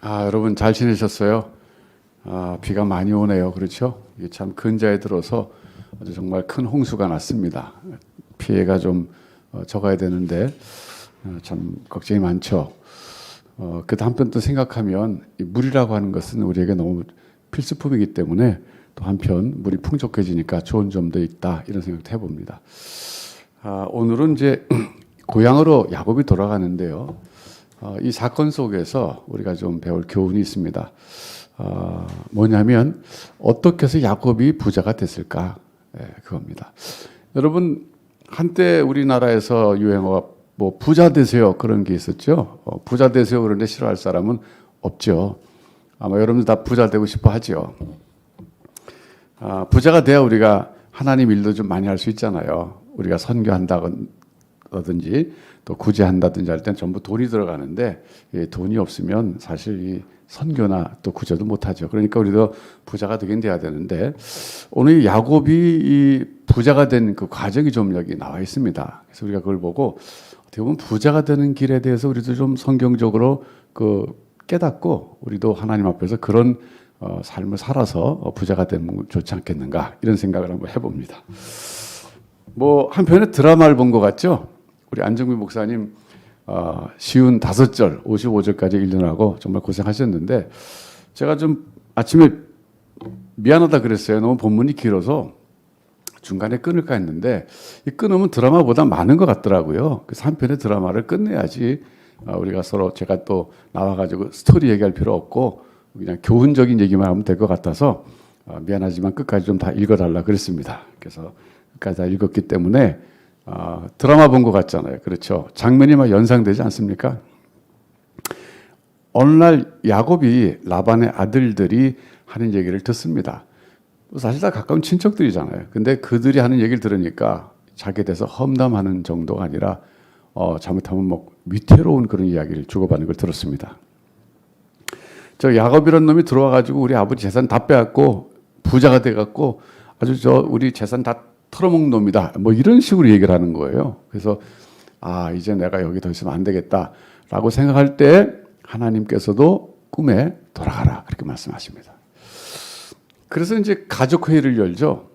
아, 여러분 잘 지내셨어요? 아, 비가 많이 오네요. 그렇죠? 이게 참 근자에 들어서 아주 정말 큰 홍수가 났습니다. 피해가 좀 어, 적어야 되는데 어, 참 걱정이 많죠. 어, 그다 한편 또 생각하면 이 물이라고 하는 것은 우리에게 너무 필수품이기 때문에 또 한편 물이 풍족해지니까 좋은 점도 있다 이런 생각도 해봅니다. 아, 오늘은 이제 고향으로 야곱이 돌아가는데요. 어, 이 사건 속에서 우리가 좀 배울 교훈이 있습니다. 어, 뭐냐면 어떻게 해서 야곱이 부자가 됐을까? 예, 그겁니다. 여러분 한때 우리나라에서 유행어가 뭐 부자 되세요 그런 게 있었죠. 어, 부자 되세요 그런데 싫어할 사람은 없죠. 아마 여러분들 다 부자 되고 싶어 하죠. 아, 부자가 돼야 우리가 하나님 일도 좀 많이 할 수 있잖아요. 우리가 선교한다 든지 또 구제한다든지 할 땐 전부 돈이 들어가는데 이 돈이 없으면 사실 이 선교나 또 구제도 못하죠. 그러니까 우리도 부자가 되긴 돼야 되는데 오늘 야곱이 이 부자가 된 그 과정이 좀 여기 나와 있습니다. 그래서 우리가 그걸 보고 어떻게 보면 부자가 되는 길에 대해서 우리도 좀 성경적으로 그 깨닫고 우리도 하나님 앞에서 그런 어, 삶을 살아서 어, 부자가 되면 좋지 않겠는가 이런 생각을 한번 해봅니다. 뭐 한편에 드라마를 본 것 같죠? 우리 안정민 목사님 어, 쉬운 다섯 절, 55절까지 읽느라고 정말 고생하셨는데 제가 좀 아침에 미안하다 그랬어요. 너무 본문이 길어서 중간에 끊을까 했는데 이 끊으면 드라마보다 많은 것 같더라고요. 그래서 한 편의 드라마를 끝내야지 어, 우리가 서로 제가 또 나와가지고 스토리 얘기할 필요 없고 그냥 교훈적인 얘기만 하면 될 것 같아서 어, 미안하지만 끝까지 좀 다 읽어달라 그랬습니다. 그래서 끝까지 다 읽었기 때문에 어, 드라마 본 것 같잖아요. 그렇죠. 장면이 막 연상되지 않습니까? 어느 날 야곱이 라반의 아들들이 하는 얘기를 듣습니다. 사실 다 가까운 친척들이잖아요. 근데 그들이 하는 얘기를 들으니까 자기에 대해서 험담하는 정도가 아니라 어, 잘못하면 뭐 위태로운 그런 이야기를 주고받는 걸 들었습니다. 저 야곱이라는 놈이 들어와 가지고 우리 아버지 재산 다 빼앗고 부자가 돼 갖고 아주 저 우리 재산 다 털어먹는 놈이다. 뭐 이런 식으로 얘기를 하는 거예요. 그래서 아, 이제 내가 여기 더 있으면 안 되겠다라고 생각할 때 하나님께서도 꿈에 돌아가라. 그렇게 말씀하십니다. 그래서 이제 가족 회의를 열죠.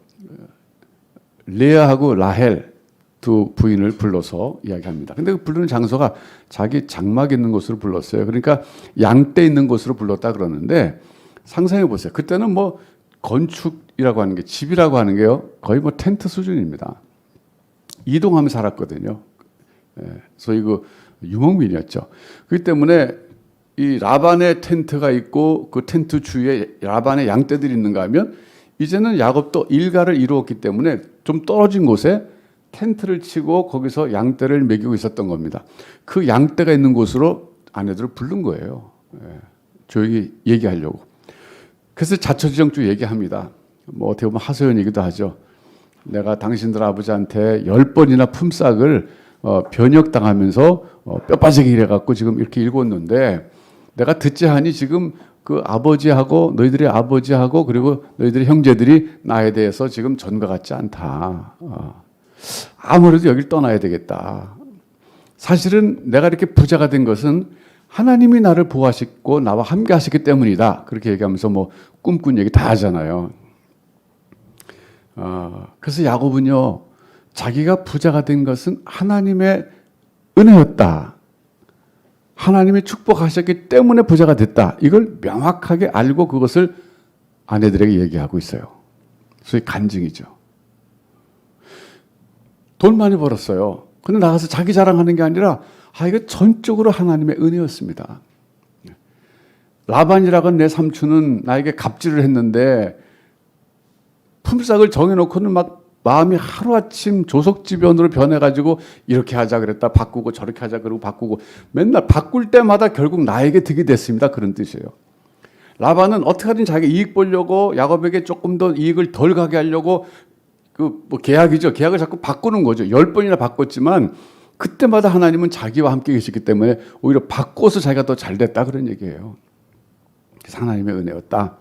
레아하고 라헬 두 부인을 불러서 이야기합니다. 근데 그 부르는 장소가 자기 장막 있는 곳으로 불렀어요. 그러니까 양떼 있는 곳으로 불렀다 그러는데 상상해 보세요. 그때는 뭐 건축 이라고 하는 게 집이라고 하는 게요. 거의 뭐 텐트 수준입니다. 이동하며 살았거든요. 예, 소위 그 유목민이었죠. 그렇기 때문에 이 라반의 텐트가 있고 그 텐트 주위에 라반의 양떼들이 있는가 하면 이제는 야곱도 일가를 이루었기 때문에 좀 떨어진 곳에 텐트를 치고 거기서 양떼를 먹이고 있었던 겁니다. 그 양떼가 있는 곳으로 아내들을 부른 거예요. 예, 조용히 얘기하려고. 그래서 자초지정주 얘기합니다. 뭐 어떻게 보면 하소연이기도 하죠. 내가 당신들 아버지한테 열 번이나 품삯을 어, 변역당하면서 어, 뼈 빠지게 일해갖고 지금 이렇게 읽었는데 내가 듣지 하니 지금 그 아버지하고 너희들의 아버지하고 그리고 너희들의 형제들이 나에 대해서 지금 전과 같지 않다. 어. 아무래도 여길 떠나야 되겠다. 사실은 내가 이렇게 부자가 된 것은 하나님이 나를 보호하시고 나와 함께 하시기 때문이다. 그렇게 얘기하면서 뭐 꿈꾼 얘기 다 하잖아요. 어, 그래서 야곱은요, 자기가 부자가 된 것은 하나님의 은혜였다. 하나님이 축복하셨기 때문에 부자가 됐다. 이걸 명확하게 알고 그것을 아내들에게 얘기하고 있어요. 소위 간증이죠. 돈 많이 벌었어요. 근데 나가서 자기 자랑하는 게 아니라 아 이거 전적으로 하나님의 은혜였습니다. 라반이라건 내 삼촌은 나에게 갑질을 했는데 품삯을 정해놓고는 막 마음이 하루아침 조속지변으로 변해가지고 이렇게 하자 그랬다 바꾸고 저렇게 하자 그러고 바꾸고 맨날 바꿀 때마다 결국 나에게 득이 됐습니다. 그런 뜻이에요. 라반은 어떻게든 자기 이익 보려고 야곱에게 조금 더 이익을 덜 가게 하려고 그 뭐 계약이죠. 계약을 자꾸 바꾸는 거죠. 열 번이나 바꿨지만 그때마다 하나님은 자기와 함께 계시기 때문에 오히려 바꿔서 자기가 더 잘 됐다 그런 얘기예요. 하나님의 은혜였다.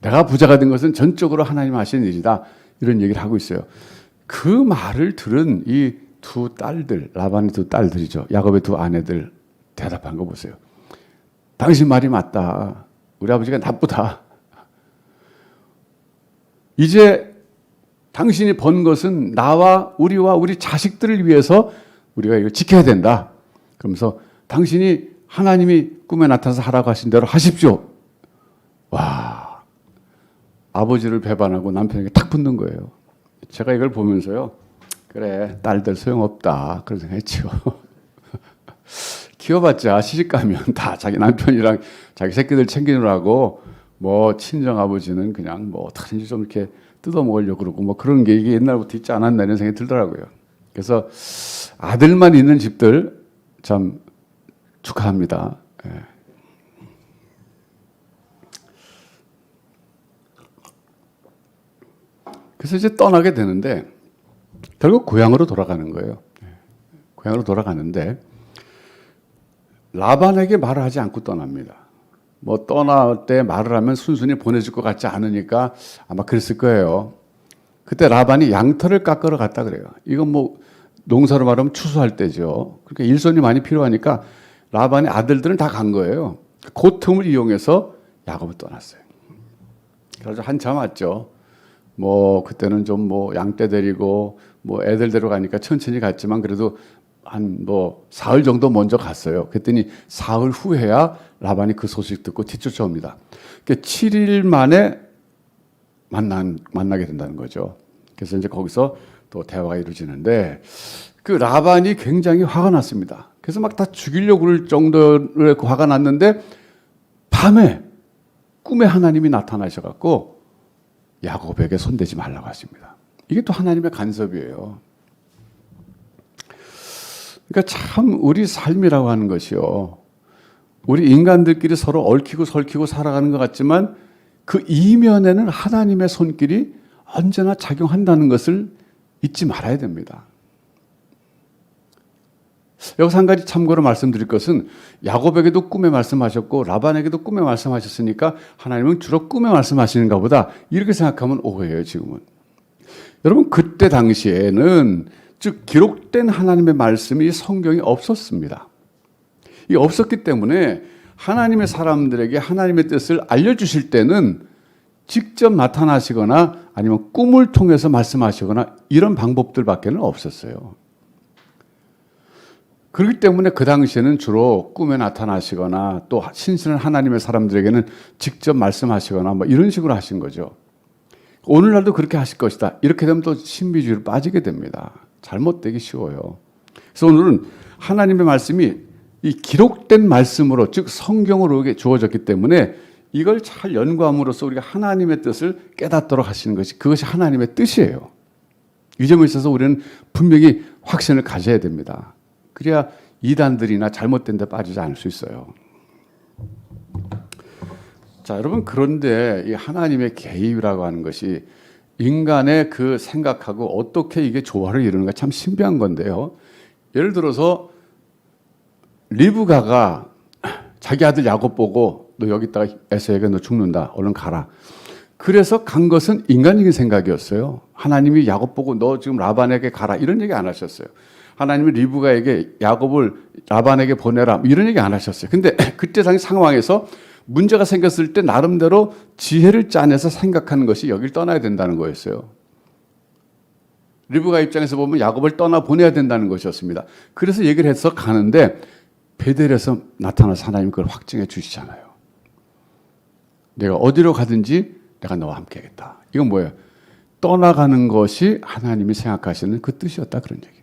내가 부자가 된 것은 전적으로 하나님 하신 일이다. 이런 얘기를 하고 있어요. 그 말을 들은 이 두 딸들, 라반의 두 딸들이죠. 야곱의 두 아내들 대답한 거 보세요. 당신 말이 맞다. 우리 아버지가 나쁘다. 이제 당신이 번 것은 나와 우리와 우리 자식들을 위해서 우리가 이걸 지켜야 된다. 그러면서 당신이 하나님이 꿈에 나타나서 하라고 하신 대로 하십시오. 와, 아버지를 배반하고 남편에게 탁 붙는 거예요. 제가 이걸 보면서요. 그래, 딸들 소용없다. 그런 생각 했죠. 키워봤자 시집 가면 다 자기 남편이랑 자기 새끼들 챙기느라고 뭐 친정 아버지는 그냥 뭐 어떻게든지 좀 이렇게 뜯어 먹으려고 그러고 뭐 그런 게 이게 옛날부터 있지 않았나 이런 생각이 들더라고요. 그래서 아들만 있는 집들 참 축하합니다. 예. 그래서 이제 떠나게 되는데 결국 고향으로 돌아가는 거예요. 예. 고향으로 돌아가는데 라반에게 말을 하지 않고 떠납니다. 뭐 떠날 때 말을 하면 순순히 보내줄 것 같지 않으니까 아마 그랬을 거예요. 그때 라반이 양털을 깎으러 갔다 그래요. 이건 뭐 농사로 말하면 추수할 때죠. 그러니까 일손이 많이 필요하니까 라반의 아들들은 다 간 거예요. 그 틈을 이용해서 야곱을 떠났어요. 그래서 한참 왔죠. 뭐 그때는 좀 뭐 양떼 데리고 뭐 애들 데려가니까 천천히 갔지만 그래도 한 뭐 사흘 정도 먼저 갔어요. 그랬더니 사흘 후에야 라반이 그 소식 듣고 뒤쫓아옵니다. 그러니까 7일 만에 만난 만나게 된다는 거죠. 그래서 이제 거기서 또 대화가 이루어지는데 그 라반이 굉장히 화가 났습니다. 그래서 막 다 죽이려고 그럴 정도의 그 화가 났는데 밤에 꿈에 하나님이 나타나셔 갖고 야곱에게 손대지 말라고 하십니다. 이게 또 하나님의 간섭이에요. 그러니까 참 우리 삶이라고 하는 것이요. 우리 인간들끼리 서로 얽히고 설키고 살아가는 것 같지만 그 이면에는 하나님의 손길이 언제나 작용한다는 것을 잊지 말아야 됩니다. 여기서 한 가지 참고로 말씀드릴 것은 야곱에게도 꿈에 말씀하셨고 라반에게도 꿈에 말씀하셨으니까 하나님은 주로 꿈에 말씀하시는가 보다 이렇게 생각하면 오해예요 지금은 여러분 그때 당시에는 즉 기록된 하나님의 말씀이 성경이 없었습니다 이 없었기 때문에 하나님의 사람들에게 하나님의 뜻을 알려주실 때는 직접 나타나시거나 아니면 꿈을 통해서 말씀하시거나 이런 방법들밖에는 없었어요. 그렇기 때문에 그 당시에는 주로 꿈에 나타나시거나 또 신실한 하나님의 사람들에게는 직접 말씀하시거나 뭐 이런 식으로 하신 거죠. 오늘날도 그렇게 하실 것이다. 이렇게 되면 또 신비주의로 빠지게 됩니다. 잘못되기 쉬워요. 그래서 오늘은 하나님의 말씀이 이 기록된 말씀으로 즉 성경으로 주어졌기 때문에 이걸 잘 연구함으로써 우리가 하나님의 뜻을 깨닫도록 하시는 것이 그것이 하나님의 뜻이에요. 이 점에 있어서 우리는 분명히 확신을 가져야 됩니다. 그래야 이단들이나 잘못된 데 빠지지 않을 수 있어요. 자, 여러분 그런데 이 하나님의 개입이라고 하는 것이 인간의 그 생각하고 어떻게 이게 조화를 이루는가 참 신비한 건데요. 예를 들어서 리브가가 자기 아들 야곱 보고 너 여기다가 에서에게 너 죽는다. 얼른 가라. 그래서 간 것은 인간적인 생각이었어요. 하나님이 야곱 보고 너 지금 라반에게 가라. 이런 얘기 안 하셨어요. 하나님이 리브가에게 야곱을 라반에게 보내라. 이런 얘기 안 하셨어요. 근데 그때 당시 상황에서 문제가 생겼을 때 나름대로 지혜를 짜내서 생각하는 것이 여길 떠나야 된다는 거였어요. 리브가 입장에서 보면 야곱을 떠나 보내야 된다는 것이었습니다. 그래서 얘기를 해서 가는데 베델에서 나타나서 하나님 그걸 확증해 주시잖아요. 내가 어디로 가든지 내가 너와 함께 하겠다. 이건 뭐예요? 떠나가는 것이 하나님이 생각하시는 그 뜻이었다 그런 얘기.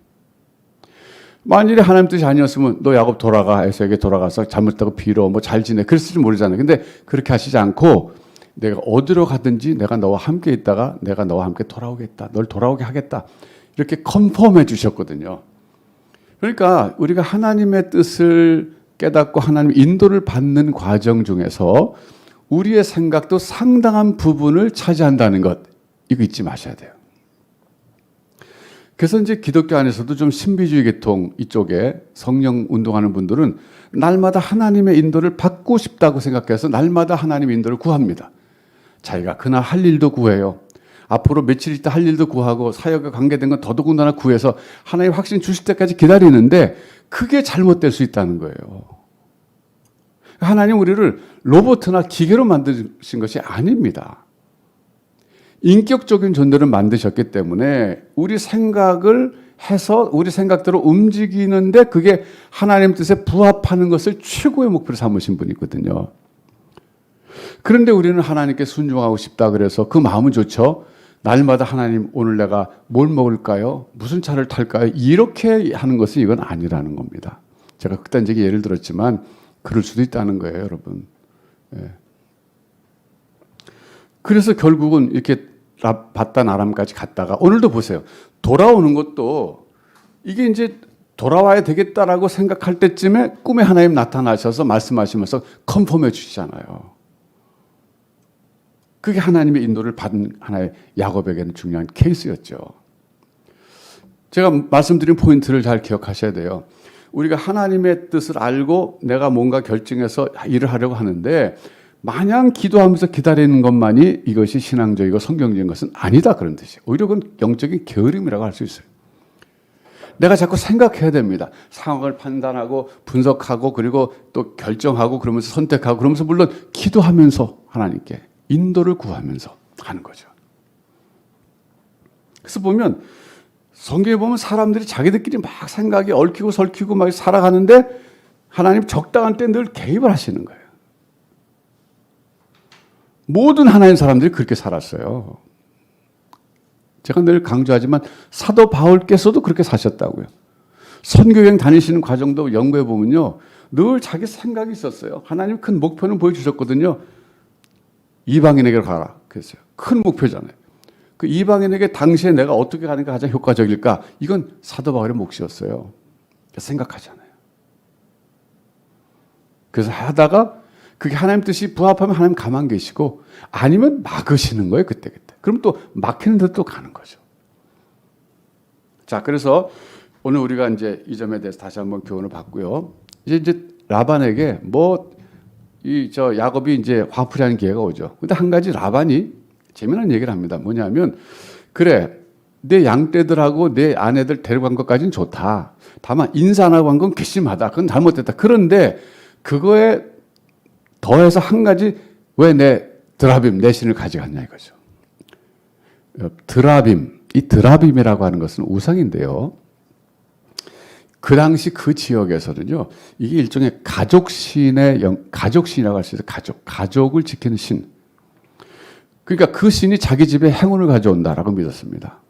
만일에 하나님 뜻이 아니었으면 너 야곱 돌아가 에서에게 돌아가서 잘못하고 빌어 뭐 잘 지내 그랬을지 모르잖아요. 근데 그렇게 하시지 않고 내가 어디로 가든지 내가 너와 함께 있다가 내가 너와 함께 돌아오겠다. 널 돌아오게 하겠다. 이렇게 컨펌해 주셨거든요. 그러니까 우리가 하나님의 뜻을 깨닫고 하나님 인도를 받는 과정 중에서 우리의 생각도 상당한 부분을 차지한다는 것 이거 잊지 마셔야 돼요. 그래서 이제 기독교 안에서도 좀 신비주의 계통 이쪽에 성령 운동하는 분들은 날마다 하나님의 인도를 받고 싶다고 생각해서 날마다 하나님의 인도를 구합니다. 자기가 그날 할 일도 구해요. 앞으로 며칠 있다 할 일도 구하고 사역과 관계된 건 더더군다나 구해서 하나님 확신 주실 때까지 기다리는데 그게 잘못될 수 있다는 거예요. 하나님 우리를 로봇이나 기계로 만드신 것이 아닙니다. 인격적인 존재를 만드셨기 때문에 우리 생각을 해서 우리 생각대로 움직이는데 그게 하나님 뜻에 부합하는 것을 최고의 목표로 삼으신 분이거든요. 그런데 우리는 하나님께 순종하고 싶다 그래서 그 마음은 좋죠. 날마다 하나님 오늘 내가 뭘 먹을까요? 무슨 차를 탈까요? 이렇게 하는 것은 이건 아니라는 겁니다. 제가 극단적인 예를 들었지만 그럴 수도 있다는 거예요, 여러분. 예. 그래서 결국은 이렇게 라- 바단 아람까지 갔다가 오늘도 보세요. 돌아오는 것도 이게 이제 돌아와야 되겠다라고 생각할 때쯤에 꿈에 하나님 나타나셔서 말씀하시면서 컨펌해 주시잖아요. 그게 하나님의 인도를 받은 하나의 야곱에게는 중요한 케이스였죠. 제가 말씀드린 포인트를 잘 기억하셔야 돼요. 우리가 하나님의 뜻을 알고 내가 뭔가 결정해서 일을 하려고 하는데 마냥 기도하면서 기다리는 것만이 이것이 신앙적이고 성경적인 것은 아니다 그런 뜻이에요. 오히려 그건 영적인 게으름이라고 할 수 있어요. 내가 자꾸 생각해야 됩니다. 상황을 판단하고 분석하고 그리고 또 결정하고 그러면서 선택하고 그러면서 물론 기도하면서 하나님께 인도를 구하면서 하는 거죠. 그래서 보면 성경에 보면 사람들이 자기들끼리 막 생각이 얽히고 설키고 막 살아가는데 하나님 적당한 때 늘 개입을 하시는 거예요. 모든 하나님 사람들이 그렇게 살았어요. 제가 늘 강조하지만 사도 바울께서도 그렇게 사셨다고요. 선교여행 다니시는 과정도 연구해 보면요. 늘 자기 생각이 있었어요. 하나님 큰 목표는 보여주셨거든요. 이방인에게 가라. 그랬어요. 큰 목표잖아요. 그 이방인에게 당시에 내가 어떻게 가는 게 가장 효과적일까? 이건 사도 바울의 몫이었어요. 생각하잖아요. 그래서 하다가 그게 하나님 뜻이 부합하면 하나님 가만 계시고 아니면 막으시는 거예요. 그때 그때. 그럼 또 막히는 데또 가는 거죠. 자, 그래서 오늘 우리가 이제 이 점에 대해서 다시 한번 교훈을 받고요. 이제 이제 라반에게 뭐 이 저 야곱이 이제 화풀이하는 기회가 오죠. 근데 한 가지 라반이 재미난 얘기를 합니다. 뭐냐면 그래 내 양떼들하고 내 아내들 데려간 것까지는 좋다. 다만 인사 안 하고 한 건 괘씸하다. 그건 잘못됐다. 그런데 그거에 더해서 한 가지 왜 내 드라빔 내 신을 가져갔냐 이거죠. 어, 드라빔 이 드라빔이라고 하는 것은 우상인데요. 그 당시 그 지역에서는요, 이게 일종의 가족신의 영, 가족신이라고 할 수 있어요. 가족, 가족을 지키는 신. 그러니까 그 신이 자기 집에 행운을 가져온다라고 믿었습니다.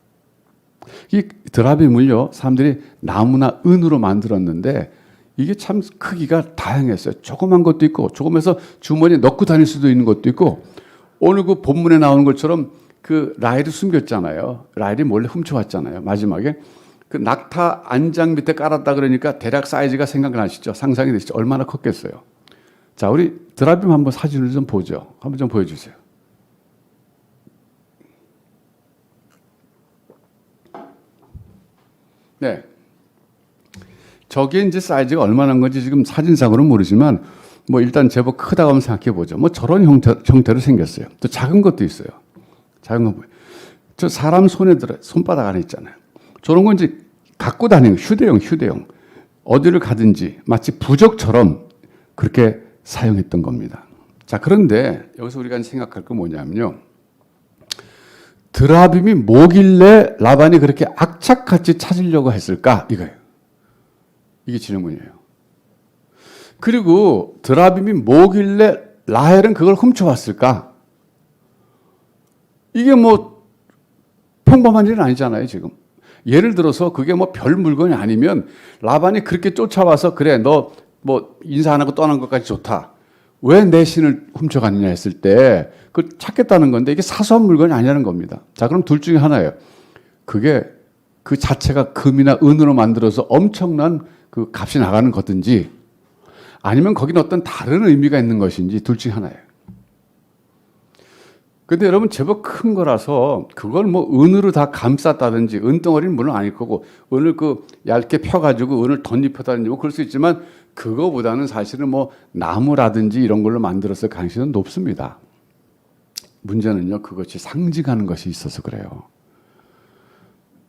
이 드라빔을요, 사람들이 나무나 은으로 만들었는데 이게 참 크기가 다양했어요. 조그만 것도 있고, 조금해서 주머니에 넣고 다닐 수도 있는 것도 있고, 오늘 그 본문에 나오는 것처럼 그 라헬이 숨겼잖아요. 라헬이 몰래 훔쳐왔잖아요. 마지막에. 그 낙타 안장 밑에 깔았다 그러니까 대략 사이즈가 생각나시죠? 상상이 되시죠? 얼마나 컸겠어요? 자, 우리 드라빔 한번 사진을 좀 보죠. 한번 좀 보여주세요. 네. 저게 이제 사이즈가 얼마나 한 건지 지금 사진상으로는 모르지만 뭐 일단 제법 크다고 한번 생각해 보죠. 뭐 저런 형태, 형태로 생겼어요. 또 작은 것도 있어요. 작은 거 보여요. 저 사람 손에 들어, 손바닥 안에 있잖아요. 저런 건 이제 갖고 다니는 휴대용, 휴대용. 어디를 가든지 마치 부적처럼 그렇게 사용했던 겁니다. 자, 그런데 여기서 우리가 생각할 건 뭐냐면요. 드라빔이 뭐길래 라반이 그렇게 악착같이 찾으려고 했을까? 이거예요. 이게 질문이에요. 그리고 드라빔이 뭐길래 라헬은 그걸 훔쳐왔을까? 이게 뭐 평범한 일은 아니잖아요, 지금. 예를 들어서 그게 뭐 별 물건이 아니면 라반이 그렇게 쫓아와서 그래, 너 뭐 인사 안 하고 떠난 것까지 좋다. 왜 내 신을 훔쳐갔느냐 했을 때그 찾겠다는 건데 이게 사소한 물건이 아니라는 겁니다. 자, 그럼 둘 중에 하나예요. 그게 그 자체가 금이나 은으로 만들어서 엄청난 그 값이 나가는 거든지 아니면 거기는 어떤 다른 의미가 있는 것인지 둘 중에 하나예요. 근데 여러분 제법 큰 거라서 그걸 뭐 은으로 다 감쌌다든지 은덩어리는 물론 아닐 거고 은을 그 얇게 펴가지고 은을 덧입혔다든지 뭐 그럴 수 있지만 그거보다는 사실은 뭐 나무라든지 이런 걸로 만들었을 가능성이 높습니다. 문제는요 그것이 상징하는 것이 있어서 그래요.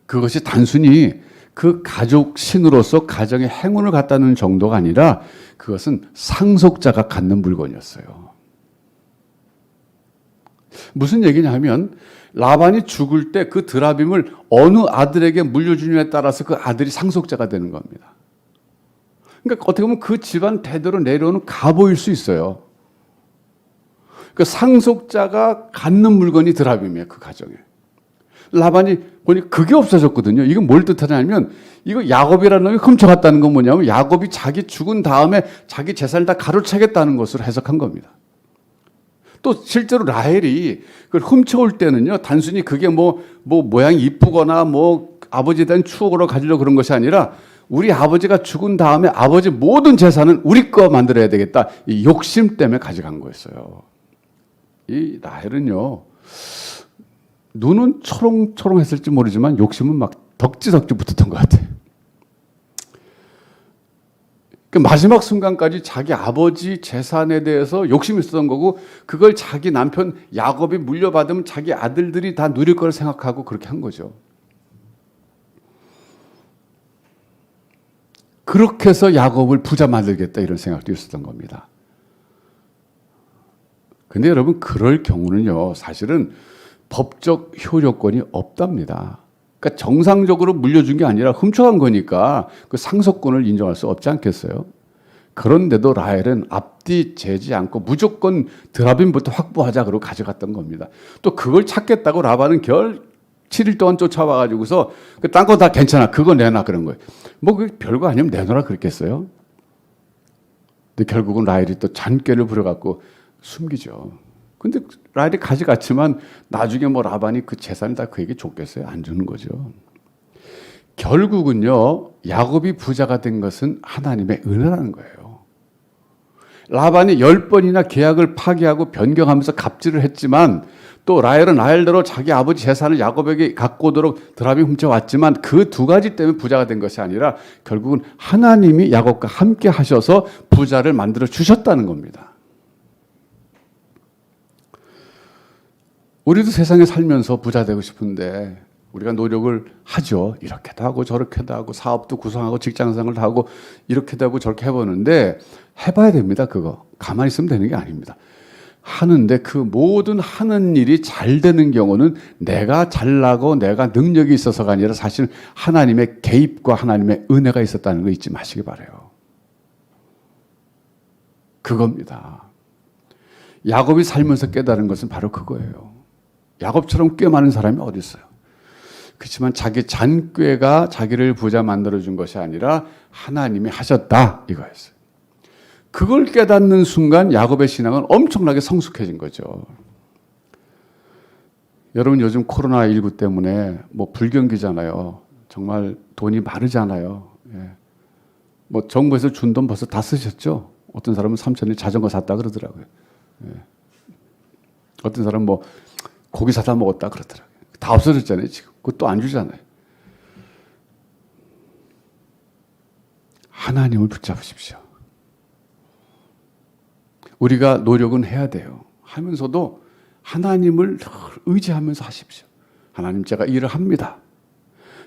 그것이 단순히 그 가족 신으로서 가정의 행운을 갖다는 정도가 아니라 그것은 상속자가 갖는 물건이었어요. 무슨 얘기냐 하면 라반이 죽을 때 그 드라빔을 어느 아들에게 물려주냐에 따라서 그 아들이 상속자가 되는 겁니다. 그러니까 어떻게 보면 그 집안 대대로 내려오는 가보일 수 있어요. 그 상속자가 갖는 물건이 드라빔이에요, 그 가정에. 라반이 보니 그게 없어졌거든요. 이건 뭘 뜻하냐면 이거 야곱이라는 놈이 훔쳐갔다는 건 뭐냐면 야곱이 자기 죽은 다음에 자기 재산을 다 가로채겠다는 것으로 해석한 겁니다. 또 실제로 라헬이 그걸 훔쳐올 때는요 단순히 그게 뭐 뭐 모양이 이쁘거나 뭐 아버지에 대한 추억으로 가지려고 그런 것이 아니라 우리 아버지가 죽은 다음에 아버지 모든 재산은 우리 거 만들어야 되겠다 이 욕심 때문에 가져간 거였어요. 이 라헬은요 눈은 초롱초롱했을지 모르지만 욕심은 막 덕지덕지 붙었던 것 같아요. 그 마지막 순간까지 자기 아버지 재산에 대해서 욕심이 있었던 거고 그걸 자기 남편 야곱이 물려받으면 자기 아들들이 다 누릴 걸 생각하고 그렇게 한 거죠. 그렇게 해서 야곱을 부자 만들겠다 이런 생각도 있었던 겁니다. 근데 여러분 그럴 경우는요 사실은 법적 효력권이 없답니다. 그러니까 정상적으로 물려준 게 아니라 훔쳐간 거니까 그 상속권을 인정할 수 없지 않겠어요? 그런데도 라헬은 앞뒤 재지 않고 무조건 드라빔부터 확보하자 그러고 가져갔던 겁니다. 또 그걸 찾겠다고 라반은 결 7일 동안 쫓아와가지고서 그딴거 다 괜찮아 그거 내놔 그런 거예요. 뭐그 별거 아니면 내놔라 그랬겠어요? 근데 결국은 라헬이 또 잔꾀를 부려갖고 숨기죠. 근데 라헬이 가져갔지만 나중에 뭐 라반이 그 재산을 다 그에게 줬겠어요? 안 주는 거죠. 결국은요, 야곱이 부자가 된 것은 하나님의 은혜라는 거예요. 라반이 열 번이나 계약을 파기하고 변경하면서 갑질을 했지만 또 라헬은 라헬대로 자기 아버지 재산을 야곱에게 갖고 오도록 드랍이 훔쳐왔지만 그 두 가지 때문에 부자가 된 것이 아니라 결국은 하나님이 야곱과 함께 하셔서 부자를 만들어 주셨다는 겁니다. 우리도 세상에 살면서 부자 되고 싶은데 우리가 노력을 하죠. 이렇게도 하고 저렇게도 하고 사업도 구성하고 직장생활 도 하고 이렇게도 하고 저렇게 해보는데 해봐야 됩니다. 그거 가만히 있으면 되는 게 아닙니다. 하는데 그 모든 하는 일이 잘 되는 경우는 내가 잘나고 내가 능력이 있어서가 아니라 사실 하나님의 개입과 하나님의 은혜가 있었다는 거 잊지 마시기 바래요. 그겁니다. 야곱이 살면서 깨달은 것은 바로 그거예요. 야곱처럼 꽤 많은 사람이 어디 있어요? 그렇지만 자기 잔꾀가 자기를 부자 만들어 준 것이 아니라 하나님이 하셨다 이거였어요. 그걸 깨닫는 순간 야곱의 신앙은 엄청나게 성숙해진 거죠. 여러분 요즘 코로나 19 때문에 뭐 불경기잖아요. 정말 돈이 마르잖아요. 예. 뭐 정부에서 준 돈 벌써 다 쓰셨죠? 어떤 사람은 3천에 자전거 샀다 그러더라고요. 예. 어떤 사람은 뭐 고기 사다 먹었다 그러더라고요. 다 없어졌잖아요, 지금. 그것도 안 주잖아요. 하나님을 붙잡으십시오. 우리가 노력은 해야 돼요. 하면서도 하나님을 의지하면서 하십시오. 하나님 제가 일을 합니다.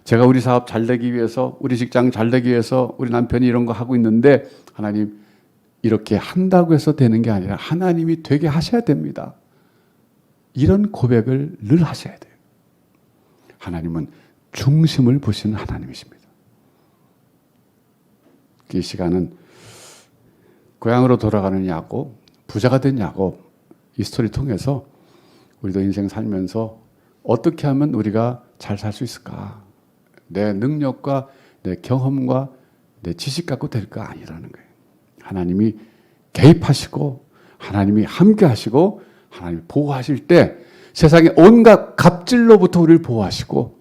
제가 우리 사업 잘 되기 위해서, 우리 직장 잘 되기 위해서, 우리 남편이 이런 거 하고 있는데, 하나님, 이렇게 한다고 해서 되는 게 아니라 하나님이 되게 하셔야 됩니다. 이런 고백을 늘 하셔야 돼요. 하나님은 중심을 보시는 하나님이십니다. 이 시간은 고향으로 돌아가는 야곱, 부자가 된 야곱, 이 스토리 통해서 우리도 인생 살면서 어떻게 하면 우리가 잘 살 수 있을까? 내 능력과 내 경험과 내 지식 갖고 될까? 아니라는 거예요. 하나님이 개입하시고, 하나님이 함께 하시고, 하나님이 보호하실 때 세상의 온갖 갑질로부터 우리를 보호하시고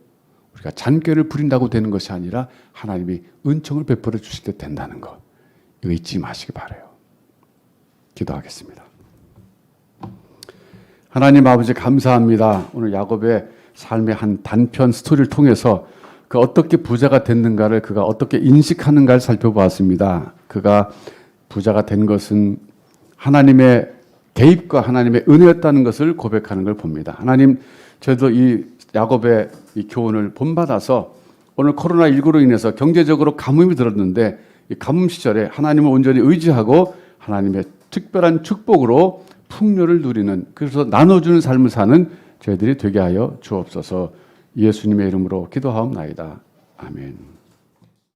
우리가 잔꾀를 부린다고 되는 것이 아니라 하나님이 은총을 베풀어 주실 때 된다는 것. 이거 잊지 마시기 바래요. 기도하겠습니다. 하나님 아버지 감사합니다. 오늘 야곱의 삶의 한 단편 스토리를 통해서 그 어떻게 부자가 됐는가를 그가 어떻게 인식하는가를 살펴보았습니다. 그가 부자가 된 것은 하나님의 개입과 하나님의 은혜였다는 것을 고백하는 걸 봅니다. 하나님, 저도 이 야곱의 이 교훈을 본받아서 오늘 코로나 19로 인해서 경제적으로 가뭄이 들었는데 이 가뭄 시절에 하나님을 온전히 의지하고 하나님의 특별한 축복으로 풍요를 누리는 그래서 나눠주는 삶을 사는 저희들이 되게 하여 주옵소서. 예수님의 이름으로 기도하옵나이다. 아멘.